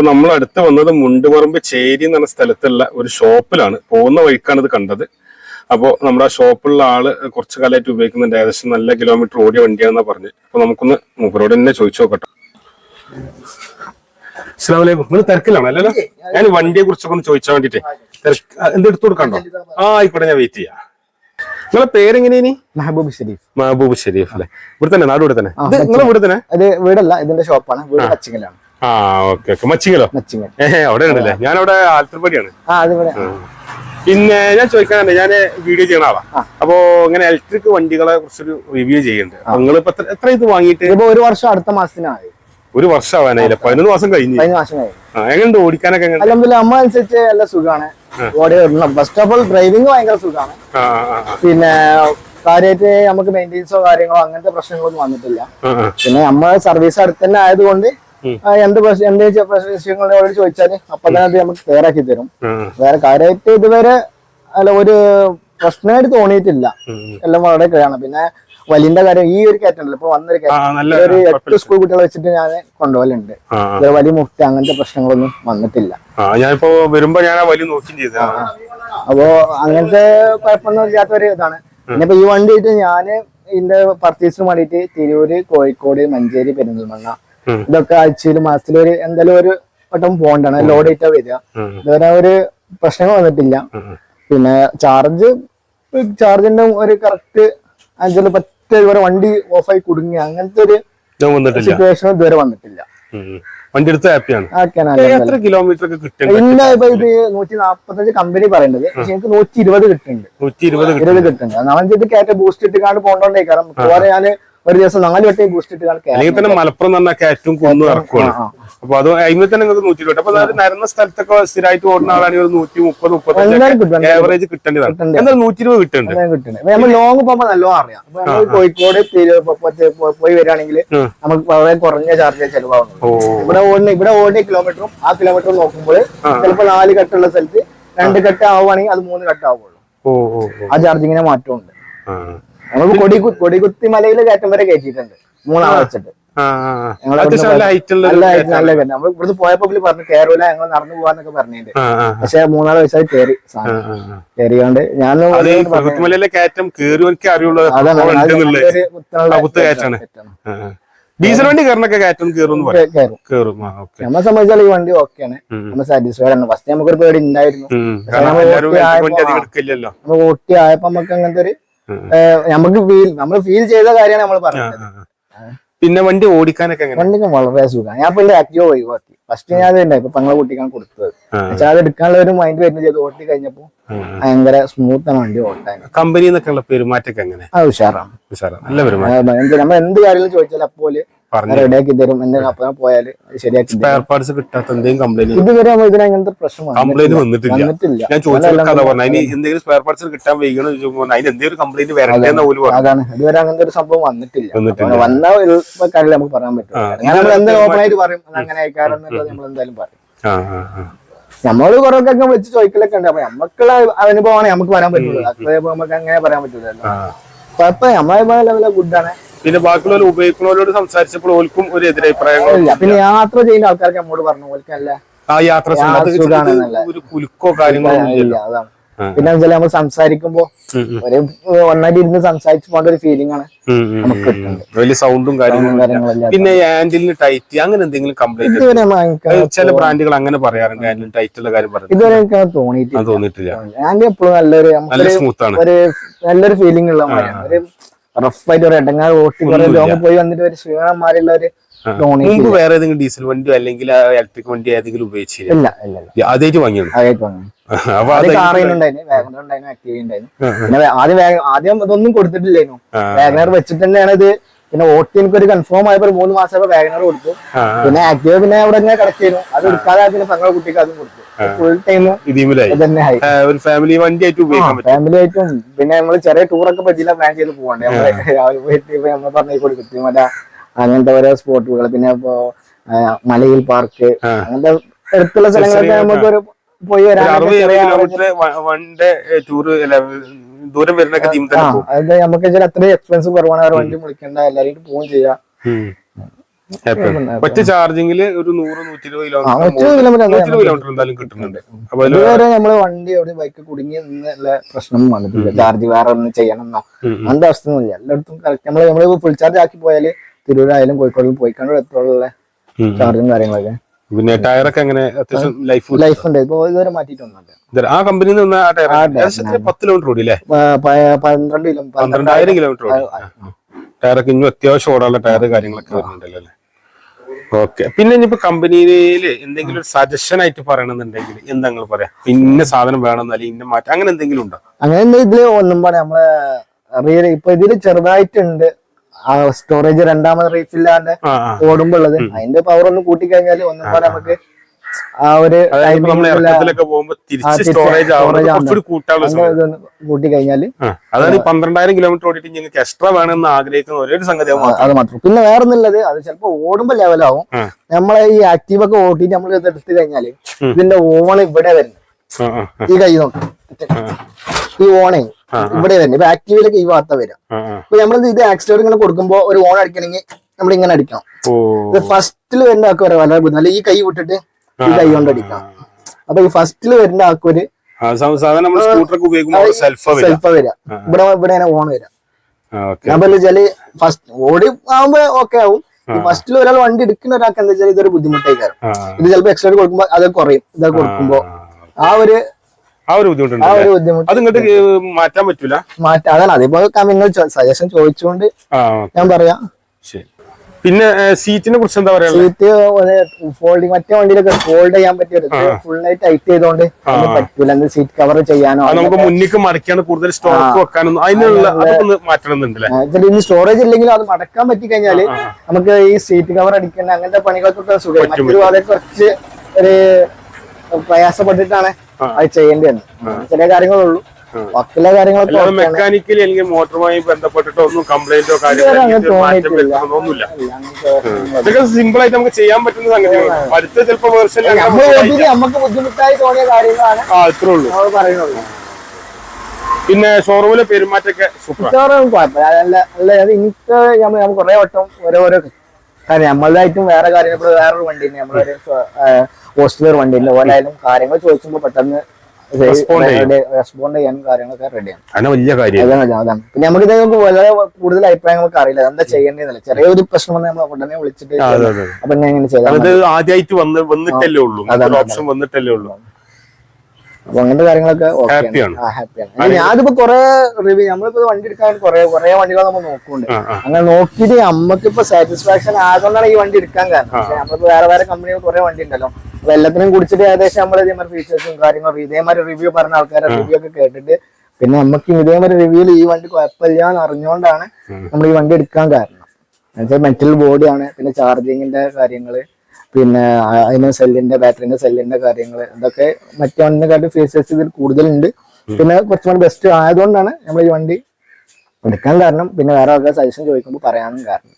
അപ്പോൾ നമ്മൾ അടുത്ത് വന്നത് മുണ്ടുപറമ്പ് ചേരി എന്ന പറഞ്ഞ സ്ഥലത്തുള്ള ഒരു ഷോപ്പിലാണ്. പോകുന്ന വഴിക്കാണ് ഇത് കണ്ടത്. അപ്പോൾ നമ്മുടെ ആ ഷോപ്പിലുള്ള ആൾ കുറച്ച് കാലമായിട്ട് ഉപയോഗിക്കുന്നുണ്ട്. ഏകദേശം നല്ല കിലോമീറ്റർ ഓടിയ വണ്ടിയാണെന്നാ പറഞ്ഞു അപ്പൊ നമുക്കൊന്ന് മൂപ്പരോട് തന്നെ ചോദിച്ചു നോക്കട്ടെ. അസ്സാം വലൈക്കും നിങ്ങൾ തിരക്കിലാണോ അല്ലല്ലോ ഞാൻ വണ്ടിയെ കുറിച്ചൊക്കെ ഒന്ന് ചോദിച്ചാൽ വേണ്ടിട്ടേ തിരക്ക് എന്ത് എടുത്തു കൊടുക്കണ്ടോ? ആ ആയിക്കോട്ടെ ഞാൻ വെയിറ്റ് ചെയ്യാം. നിങ്ങളെ പേരെങ്ങനെയാണ് ഇനി? മെഹബൂബ് ഷെരീഫ്. മെഹബൂബ് ഷെരീഫ് അല്ലെ? ഇവിടെ തന്നെ നാട് ഇവിടെ തന്നെ നിങ്ങളെ ഇവിടെ തന്നെ വീടല്ല ഇതിന്റെ ഷോപ്പാണ് വീട് മച്ചിങ്ങലാണ്. ആ ഓക്കെ ഓക്കെ. മച്ചിങ്ങലോ? മച്ചിങ്ങൽ. ഏഹ് അവിടെ ഉണ്ടല്ലേ ഞാൻ അവിടെ ആൽത്തർപടിയാണ്. ആ പിന്നെ ഞാൻ ചോദിക്കാനുണ്ട് ഞാൻ വീഡിയോ ചെയ്യണ ആളാ. അപ്പോ ഇങ്ങനെ ഇലക്ട്രിക് വണ്ടികളെ കുറിച്ചൊരു റിവ്യൂ ചെയ്യുന്നുണ്ട്. നിങ്ങൾ ഇപ്പൊ എത്ര- ഇത് വാങ്ങിട്ട് ഇപ്പൊ ഒരു വർഷം അടുത്ത മാസത്തിനായി. ഒരു വർഷം ആവാനായില്ല പതിനൊന്ന് മാസം കഴിഞ്ഞു. എങ്ങനെയുണ്ട് ഓടിക്കാനൊക്കെ അല്ലെങ്കിൽ അമ്മ അനുസരിച്ച് നല്ല സുഖമാണ് ഓടി ഫസ്റ്റ് ഓഫ് ഓൾ ഡ്രൈവിംഗ് ഭയങ്കര സുഖമാണ് പിന്നെ കാര്യമായിട്ട് നമുക്ക് മെയിന്റെനൻസോ കാര്യങ്ങളോ അങ്ങനത്തെ പ്രശ്നങ്ങളൊന്നും വന്നിട്ടില്ല. പിന്നെ നമ്മൾ സർവീസ് അടുത്തന്നെ ആയതുകൊണ്ട് എന്ത് എന്ത് വിഷയങ്ങളോട് ചോദിച്ചാൽ അപ്പൊ തന്നെ അത് നമുക്ക് ക്ലിയർ ആക്കി തരും വേറെ കാര്യമായിട്ട് ഇതുവരെ അല്ല ഒരു പ്രശ്നമായിട്ട് തോന്നിയിട്ടില്ല. എല്ലാം വളരെ ക്ലിയറാണ്. പിന്നെ വലിന്റെ കാര്യം ഈ ഒരു കയറ്റുണ്ടല്ലോ ഇപ്പൊ വന്നൊരു കയറ്റം ഒരു എട്ട് സ്കൂൾ കുട്ടികളെ വെച്ചിട്ട് ഞാൻ കൊണ്ടുപോകലുണ്ട്. വലിയ മുട്ട അങ്ങനത്തെ പ്രശ്നങ്ങളൊന്നും വന്നിട്ടില്ല. ഞാനിപ്പോ വരുമ്പോ ഞാൻ വലിയ ചെയ്ത അപ്പോ അങ്ങനത്തെ കുഴപ്പമൊന്നും ഇല്ലാത്ത ഒരു ഇതാണ് പിന്നെ ഈ വണ്ടിയിട്ട് ഞാൻ ഇതിന്റെ പർച്ചേസിന് വേണ്ടിയിട്ട് തിരൂര് കോഴിക്കോട് മഞ്ചേരി പെരിന്തൽമണ്ണ. ഇതൊക്കെ ആഴ്ചയിൽ മാസത്തിൽ ഒരു എന്തായാലും ഒരു വട്ടം പോകണ്ടാണ് ലോഡ് ആയിട്ടാ വരിക. ഇതുവരെ ഒരു പ്രശ്നങ്ങൾ വന്നിട്ടില്ല. പിന്നെ ചാർജ് ചാർജിന്റെ ഒരു കറക്റ്റ് അഞ്ചിൽ പറ്റ ഇതുവരെ വണ്ടി ഓഫായി കുടുങ്ങി. അങ്ങനത്തെ ഒരു സിറ്റുവേഷൻ ഇതുവരെ വന്നിട്ടില്ല. വണ്ടി എടുത്ത് ഹാപ്പിയാണ് എത്ര കിലോമീറ്റർ കിട്ടുന്നുണ്ട് ഇപ്പൊ ഇത് നൂറ്റി നാപ്പത്തഞ്ച് കമ്പനി പറയുന്നത് പക്ഷെ എനിക്ക് നൂറ്റി ഇരുപത് കിട്ടുന്നുണ്ട്. നൂറ്റി ഇരുപത് കിട്ടുന്നുണ്ട്. നമ്മൾ ഇത് കയറ്റ ബൂസ്റ്റ് ഇട്ട് കാണാൻ പോകണ്ടോണ്ടേ കാരണം മിക്കവാറും ഞാൻ ഒരു ദിവസം നാല് വട്ടം ബൂസ്റ്റ് ഇട്ട് അല്ലെങ്കിൽ തന്നെ മലപ്പുറം എന്ന് ഏറ്റവും കൂടുതൽ കുന്നും ഇറക്കുവാണ്. അപ്പൊ അത് അതിന് തന്നെ നിങ്ങൾക്ക് നൂറ്റി ഇരുപത് അപ്പൊ നിരന്ന സ്ഥലത്തൊക്കെ സ്ഥിരമായിട്ട് ഓടുന്ന ആളാണെങ്കിൽ ഒരു നൂറ്റി മുപ്പത് മുപ്പത്തഞ്ച് കിട്ടേണ്ടതാണ്. കിട്ടണ്ടേ. എന്തായാലും നൂറ്റി ഇരുപത് കിട്ടുന്നുണ്ട് നമ്മൾ ലോങ് പോകുമ്പോൾ നല്ലോണം അറിയാം. കോഴിക്കോട് പോയി വരികയാണെങ്കിൽ നമുക്ക് വളരെ കുറഞ്ഞ ചാർജ് ചെലവാകുന്നു ഇവിടെ ഓടുന്ന ഇവിടെ ഓടിയ കിലോമീറ്ററും ആ കിലോമീറ്ററും നോക്കുമ്പോൾ ചിലപ്പോൾ നാല് കെട്ടുള്ള സ്ഥലത്ത് രണ്ട് കെട്ട് ആവുകയാണെങ്കിൽ അത് മൂന്ന് കെട്ട് ആവുള്ളൂ ആ ചാർജിങ്ങിനെ മാറ്റമുണ്ട്. നമുക്ക് കൊടി കൊടികുത്തി മലയിൽ കയറ്റം വരെ കയറ്റിയിട്ടുണ്ട്. മൂന്നാൾ വെച്ചിട്ട്. നല്ല നമ്മൾ ഇവിടുന്ന് പോയപ്പോ പറഞ്ഞു കയറൂല ഞങ്ങൾ നടന്നു പോവാന്നൊക്കെ പറഞ്ഞിട്ട് പക്ഷെ മൂന്നാൾ വയസ്സായി ആ. കയറിയാണ്ട് ഞാൻ. ഡീസൽ വണ്ടി കയറണൊക്കെ കയറ്റം കയറും പറയും. കയറും. കയറും ആ ഓക്കെ. നമ്മളെ സംബന്ധിച്ചാൽ ഈ വണ്ടി ഓക്കെയാണ്. നമ്മൾ സാറ്റിസ്ഫൈഡ് ആണ്. ഫസ്റ്റ് നമുക്കൊരു പേടി ഉണ്ടായിരുന്നു. ഓട്ടി ആയപ്പോ നമുക്ക് അങ്ങനത്തെ ഒരു നമുക്ക് ഫീൽ നമ്മൾ ഫീൽ ചെയ്ത കാര്യമാണ് നമ്മൾ പറഞ്ഞത്. പിന്നെ വണ്ടി ഓടിക്കാനൊക്കെ വണ്ടിക്ക് വളരെ സുഖമാണ് ഞാൻ പിന്നെ ആക്റ്റീവ് ഒഴിവാക്കി. ഫസ്റ്റ് ഞാൻ അത് ഉണ്ടായി ഇപ്പൊ തങ്ങളെ കുട്ടിക്കാണ് കൊടുത്തത്. പക്ഷെ അത് എടുക്കാനുള്ള ഒരു മൈൻഡ് വരുന്നത് ചെയ്ത് ഓട്ടി കഴിഞ്ഞപ്പോ ഭയങ്കര സ്മൂത്ത് ആണ് വണ്ടി ഓട്ടാൻ. കമ്പനി എന്നൊക്കെയുള്ള പെരുമാറ്റൊക്കെ എങ്ങനെ? അത് ഉഷാറാണ്. ഉഷാറാണ്. നല്ല പെരുമാറ്റം. നമ്മൾ എന്ത് കാര്യങ്ങളും ചോദിച്ചാൽ അപ്പോലെ റെഡിയാക്കി തരും. എന്തെങ്കിലും അപ്പം പോയാൽ അത് ശരിയാക്കി സ്പെയർ പാർട്സ് കിട്ടാത്ത എന്തെങ്കിലും കംപ്ലൈന്റ് ഇതുവരെ നമ്മൾ ഇതിന് അങ്ങനത്തെ പ്രശ്നം കംപ്ലൈന്റ് വന്നിട്ടില്ല. ഞാൻ ചോദിച്ചത് കഥ പറഞ്ഞു. അതിന് എന്തെങ്കിലും സ്പെയർ പാർട്സ് കിട്ടാൻ വൈകണം അതിന് എന്തെങ്കിലും കംപ്ലൈന്റ് അതാണ്. ഇതുവരെ അങ്ങനത്തെ ഒരു സംഭവം വന്നിട്ടില്ല. വന്നിട്ടില്ല. അപ്പൊ വന്ന ഒരു കാര്യം നമുക്ക് പറയാൻ പറ്റും. നമ്മൾ എന്തായാലും ഓപ്പൺ ആയിട്ട് പറയും. അങ്ങനെ എന്നുള്ളത് നമ്മൾ എന്തായാലും പറയും. നമ്മൾ കുറെ ഒക്കെ വെച്ച് ചോദിക്കലൊക്കെ ഉണ്ട്. അപ്പൊ നമുക്കുള്ള അനുഭവമാണ് നമുക്ക് പറയാൻ പറ്റുള്ളൂ നമുക്ക് അങ്ങനെ പറയാൻ പറ്റൂലല്ലോ. ആ. കുഴപ്പമില്ല നമ്മളെ ലെവലിലെ ഗുഡാണ് പിന്നെ ബാക്കിയുള്ളവർ ഉപയോഗിക്കുന്നവരോട് സംസാരിച്ചപ്പോൾ ഓൽക്കും ഒരു എതിരഭിപ്രായങ്ങൾ ഇല്ല പിന്നെ യാത്ര ചെയ്യുന്ന ആൾക്കാർക്ക് നമ്മോട് പറഞ്ഞു ഓൽക്കല്ല ആ യാത്ര. ഒരു കുലുക്കോ കാര്യങ്ങളോ അതാണ്. പിന്നെ വെച്ചാൽ നമ്മൾ സംസാരിക്കുമ്പോ. ഒരു ഒന്നായിട്ട് ഇരുന്ന് സംസാരിച്ചു പോകേണ്ട ഒരു ഫീലിംഗ് ആണ് നമുക്ക്. വലിയ സൗണ്ടും കാര്യങ്ങളും പിന്നെ ഹാൻഡിലിന് ടൈറ്റ് അങ്ങനെ എന്തെങ്കിലും കംപ്ലൈന്റ് ചില ബ്രാൻഡുകൾ അങ്ങനെ പറയാറുണ്ട് ഹാൻഡിൽ ടൈറ്റ് ഉള്ള കാര്യം പറയുന്നത്. ഇതുവരെ എനിക്ക് തോന്നിയിട്ടില്ല. തോന്നിയിട്ടില്ല. ഞാൻ എപ്പോഴും നല്ലൊരു സ്മൂത്ത് ആണ്. ഒരു നല്ലൊരു ഫീലിംഗ് ഉള്ള ഒരു റഫായിട്ട് ഒരു ഇടങ്ങാറ് ഓട്ടി കുറെ ലോങ് പോയി വന്നിട്ട് ഒരു ക്ഷീണന്മാരുള്ള ഒരു. മുമ്പ് വേറെ ഏതെങ്കിലും ഡീസൽ വണ്ടിയോ അല്ലെങ്കിൽ ഇലക്ട്രിക് വണ്ടി ഏതെങ്കിലും ഉപയോഗിച്ചില്ല? ആദ്യമായിട്ട് ആ, ആദ്യം ആദ്യം ഇതൊന്നും കൊടുത്തിട്ടില്ലായിരുന്നു. വാഗണർ വെച്ചിട്ട് തന്നെയാണ് ഇത് പിന്നെ ഓട്ടി എനിക്ക് ഒരു കൺഫേം ആയപ്പോ ഒരു മൂന്ന് മാസം വാഗനർ കൊടുത്തു. പിന്നെ ആക്ടിവ പിന്നെ അവിടെ ഇങ്ങനെ ചെയ്യുന്നു അത് എടുക്കാതെ പിന്നെ തങ്ങളെ കുട്ടിക്ക് അതും കൊടുത്തു. ഫുൾ ടൈം ഒരു ഫാമിലി വണ്ടി ആയിട്ട് ഫാമിലി ആയിട്ടും പിന്നെ നമ്മൾ ചെറിയ ടൂറൊക്കെ പറ്റിയില്ല പ്ലാൻ ചെയ്ത് പോകണ്ടേ രാവിലെ പോയിട്ട് ഇപ്പൊ നമ്മൾ പറഞ്ഞു കൂടി കുത്തിമല അങ്ങനത്തെ ഓരോ സ്പോട്ടുകൾ പിന്നെ ഇപ്പോ മലയിൽ പാർക്ക്. അങ്ങനത്തെ അടുത്തുള്ള സ്ഥലങ്ങളൊക്കെ നമുക്ക് ഒരു പോയി വരാൻ വൺ ഡേ ടൂറ് ദൂരം അത് നമുക്ക് അത്രയും എക്സ്പെൻസ് കുറവാണ്. വണ്ടി വിളിക്കണ്ട എല്ലാരും പോവും ചെയ്യാം. ഒറ്റ ചാർജിങ്ങിൽ ഒരു നൂറ് നൂറ്റി ഇരുപത് കിലോമീറ്റർ കിലോമീറ്റർ എന്തായാലും കിട്ടുന്നുണ്ട്. ഇതുവരെ നമ്മൾ വണ്ടി എവിടെ ബൈക്ക് കുടുങ്ങി നിന്നുള്ള പ്രശ്നം വന്നിട്ടില്ല. ചാർജ് വേറെ ഒന്നും ചെയ്യണം എന്നോ. അങ്ങനത്തെ അവസ്ഥ ഒന്നുമില്ല എല്ലായിടത്തും കറക്റ്റ് നമ്മൾ നമ്മൾ ഫുൾ ചാർജ് ആക്കി പോയാൽ തിരൂരായാലും കോഴിക്കോടിലും പോയിക്കാണ്ട് എത്രയുള്ള ചാർജും കാര്യങ്ങളൊക്കെ? പിന്നെ ടയറൊക്കെ എങ്ങനെ? അത്യാവശ്യം ലൈഫ് ലൈഫ് ഉണ്ട്. ഇപ്പൊ ഇതുവരെ മാറ്റിയിട്ടൊന്നുമില്ല ആ കമ്പനിയിൽ നിന്ന് ആ ടയർ? പത്ത് കിലോമീറ്റർ ഓടിയില്ലേ? പ- പ- പന്ത്രണ്ട് കിലോ പന്ത്രണ്ടായിരം കിലോമീറ്റർ ഓടി. ടയറൊക്കെ ഇനി അത്യാവശ്യം ഓടാനുള്ള ടയർ കാര്യങ്ങളൊക്കെ വരുന്നുണ്ടല്ലോ അല്ലേ? ഓക്കെ പിന്നെ ഇനിയിപ്പോ കമ്പനിയിൽ എന്തെങ്കിലും ഒരു സജഷൻ ആയിട്ട് പറയണമെന്നുണ്ടെങ്കിൽ എന്താ നിങ്ങൾ പറയാ? ഇന്ന സാധനം വേണം അല്ലെങ്കിൽ ഇന്ന മാറ്റം അങ്ങനെ എന്തെങ്കിലും ഉണ്ടോ? അങ്ങനെ ഇതിൽ ഒന്നും പറയാം. നമ്മളെ റിയൽ ഇപ്പൊ ഇതിൽ ചെറുതായിട്ടുണ്ട്. സ്റ്റോറേജ് രണ്ടാമത് റീഫില്ലാണ്ട് ആ ആ. ഓടുമ്പോ ഉള്ളത് അതിന്റെ പവർ ഒന്ന് കൂട്ടിക്കഴിഞ്ഞാൽ ഒന്നും പോലെ നമുക്ക് ആ ഒരു കൂട്ടി കഴിഞ്ഞാൽ ആ, പന്ത്രണ്ടായിരം കിലോമീറ്റർ ഓടിയിട്ട് നിങ്ങൾക്ക് എക്സ്ട്രാ വേണമെന്ന് ആഗ്രഹിക്കുന്ന ഒരേ സംഗതി അത് മാത്രം. പിന്നെ വേറെ ഒന്നുള്ളത് അത് ചിലപ്പോ ഓടുമ്പോ ലെവലാവും നമ്മളെ ഈ ആക്റ്റീവ് ഒക്കെ ഓടിയിട്ട് നമ്മൾ ഇത് എടുത്തു കഴിഞ്ഞാൽ ഇതിന്റെ ഓണം ഇവിടെ വരുന്നത് ആ, ആ, ആ, ഈ കൈ നോക്കാം. ഈ ഓണേ ഇവിടെ തന്നെ ഇപ്പൊ ആക്റ്റീവിലൊക്കെ ഈ വാർത്ത വരാം. അപ്പൊ. നമ്മൾ ഇത് ആക്സിഡന്റ് ഇങ്ങനെ കൊടുക്കുമ്പോ ഒരു ഓൺ അടിക്കണമെങ്കിൽ നമ്മൾ ഇങ്ങനെ അടിക്കണം. ഇത് ഫസ്റ്റിൽ വരുന്ന ആൾക്ക് വരെ വളരെ ബുദ്ധിമുട്ട്. ഈ കൈ വിട്ടിട്ട് ഈ കൈ കൊണ്ട് അടിക്കണം. അപ്പൊ ഈ ഫസ്റ്റിൽ വരുന്ന ആൾക്കൊരു സെൽഫ് വരും ഇവിടെ ഇവിടെ ഓൺ വരാം. അപ്പൊ വെച്ചാൽ ഫസ്റ്റ് ഓടി ആവുമ്പോ ഓക്കെ ആവും. ഫസ്റ്റിൽ ഒരാൾ വണ്ടി എടുക്കുന്ന ഒരാൾക്ക് എന്താ വെച്ചാൽ ഇതൊരു ബുദ്ധിമുട്ടായി ബുദ്ധിമുട്ടായിക്കാരം ഇത് ചിലപ്പോ എക്സ്ട്രാ കൊടുക്കുമ്പോ അത് കുറയും. ഇതൊക്കെ കൊടുക്കുമ്പോ ആ ഒരു ആ ഒരു ബുദ്ധിമുട്ടുണ്ട് ആ ഒരു ബുദ്ധിമുട്ട്. അത് ഇങ്ങോട്ട് മാറ്റാൻ പറ്റൂല? മാറ്റം അതാണ്. അതിപ്പോ നിങ്ങൾ സജഷൻ ചോദിച്ചുകൊണ്ട് ആ ഞാൻ പറയാം. ശരി. പിന്നെ സീറ്റിനെ കുറിച്ച് എന്താ പറയാ സീറ്റ് ഫോൾഡിങ് മറ്റേ വണ്ടിയിലൊക്കെ ഫോൾഡ് ചെയ്യാൻ പറ്റിയത് ഫുൾ ആയിട്ട് ടൈറ്റ് ചെയ്തോണ്ട് പറ്റൂല. സീറ്റ് കവർ ചെയ്യാനോ നമുക്ക് മുന്നിക്ക് മറിക്കാണ് കൂടുതൽ സ്റ്റോക്ക് വെക്കാനൊന്നും അതിനുള്ള മാറ്റണമെന്നുണ്ടല്ലേ? ഇനി സ്റ്റോറേജ് ഇല്ലെങ്കിലും അത് മടക്കാൻ പറ്റി കഴിഞ്ഞാൽ നമുക്ക് ഈ സീറ്റ് കവർ അടിക്കേണ്ട അങ്ങനത്തെ പണികൾക്കൊക്കെ സുഖം മറ്റൊരു വളരെ കുറച്ച് ഒരു പ്രയാസപ്പെട്ടിട്ടാണ് അത് ചെയ്യേണ്ടി വന്നത് ചില കാര്യങ്ങളുള്ളൂ. ബാക്കിയുള്ള കാര്യങ്ങളൊക്കെ മെക്കാനിക്കലി അല്ലെങ്കിൽ മോട്ടറുമായി ബന്ധപ്പെട്ടിട്ടോ ഒന്നും കംപ്ലൈന്റോ കാര്യങ്ങളോ സിമ്പിൾ ആയിട്ട് നമുക്ക് ചെയ്യാൻ പറ്റുന്ന സംഗതികളാണ്. അടുത്ത ചിലപ്പോ വേർഷൻ നമുക്ക് ബുദ്ധിമുട്ടായി തോന്നിയ കാര്യങ്ങളാണ് ആ ഇത്രേ ഉള്ളൂ. പറയുന്നുള്ളൂ പിന്നെ ഷോറൂമിലെ പെരുമാറ്റൊക്കെ സൂപ്പർ മിക്കവാറും കുഴപ്പമില്ല. അല്ല അത് എനിക്ക് നമ്മൾ കുറെ വട്ടം ഓരോരോ കാര്യം നമ്മളതായിട്ടും വേറെ കാര്യങ്ങൾ വേറൊരു വണ്ടി ഉണ്ട് നമ്മളൊരു പോസ്റ്റുവെയർ വണ്ടി ഉണ്ട് ഓലായാലും കാര്യങ്ങൾ ചോദിക്കുമ്പോൾ പെട്ടെന്ന് Respond ചെയ്യും. റെസ്പോണ്ട് ചെയ്യാനും കാര്യങ്ങളൊക്കെ റെഡിയാണ് അങ്ങനെ വലിയ കാര്യം. അതാണ് അതാണ് പിന്നെ നമുക്ക് ഇത് വളരെ കൂടുതൽ അഭിപ്രായം നമുക്ക് അറിയില്ല. എന്താ ചെയ്യേണ്ടതെന്നില്ല. ചെറിയൊരു പ്രശ്നം നമ്മൾ ഉടനെ വിളിച്ചിട്ട് അപ്പൊ ചെയ്താൽ ആദ്യമായിട്ട് വന്നിട്ടല്ലേ ഉള്ളൂ. ഓപ്ഷൻ വന്നിട്ടല്ലേ ഉള്ളൂ. അപ്പൊ അങ്ങനത്തെ കാര്യങ്ങളൊക്കെ. ഹാപ്പിയാണ് ഞാനിപ്പോ കൊറേ റിവ്യൂ നമ്മളിപ്പോ വണ്ടി എടുക്കാൻ കൊറേ കൊറേ വണ്ടികൾ നമ്മൾ നോക്കുന്നുണ്ട്. അങ്ങനെ നോക്കിയിട്ട് നമുക്കിപ്പോ സാറ്റിസ്ഫാക്ഷൻ ആയതുകൊണ്ടാണ് ഈ വണ്ടി എടുക്കാൻ കാരണം. പക്ഷെ നമ്മളിപ്പോ വേറെ വേറെ കമ്പനികൾ കുറെ വണ്ടി ഉണ്ടല്ലോ. അപ്പൊ എല്ലാത്തിനും കുടിച്ചിട്ട് ഏകദേശം നമ്മൾ ഇതേമാതിരി ഫീച്ചേഴ്സും കാര്യങ്ങളും ഇതേമാതിരി റിവ്യൂ പറഞ്ഞ ആൾക്കാരെ റിവ്യൂ ഒക്കെ കേട്ടിട്ട് പിന്നെ നമുക്ക് ഇതേമാതിരി റിവ്യൂൽ ഈ വണ്ടി കുഴപ്പമില്ല എന്ന് അറിഞ്ഞുകൊണ്ടാണ് നമ്മൾ ഈ വണ്ടി എടുക്കാൻ കാരണം. എന്നുവെച്ചാൽ മെറ്റൽ ബോഡിയാണ് പിന്നെ ചാർജിങ്ങിന്റെ കാര്യങ്ങൾ പിന്നെ അതിന് സെല്ലിന്റെ ബാറ്ററിന്റെ സെല്ലിന്റെ കാര്യങ്ങൾ ഇതൊക്കെ മറ്റേ വണ്ടിനെക്കാട്ടും ഫീച്ചേഴ്സ് ഇതിൽ കൂടുതലുണ്ട്. പിന്നെ കുറച്ചുകൂടി ബെസ്റ്റ് ആയതുകൊണ്ടാണ് നമ്മൾ ഈ വണ്ടി എടുക്കാൻ കാരണം പിന്നെ വേറെ ആൾക്കാർ സജഷൻ ചോദിക്കുമ്പോൾ പറയാനും കാരണം.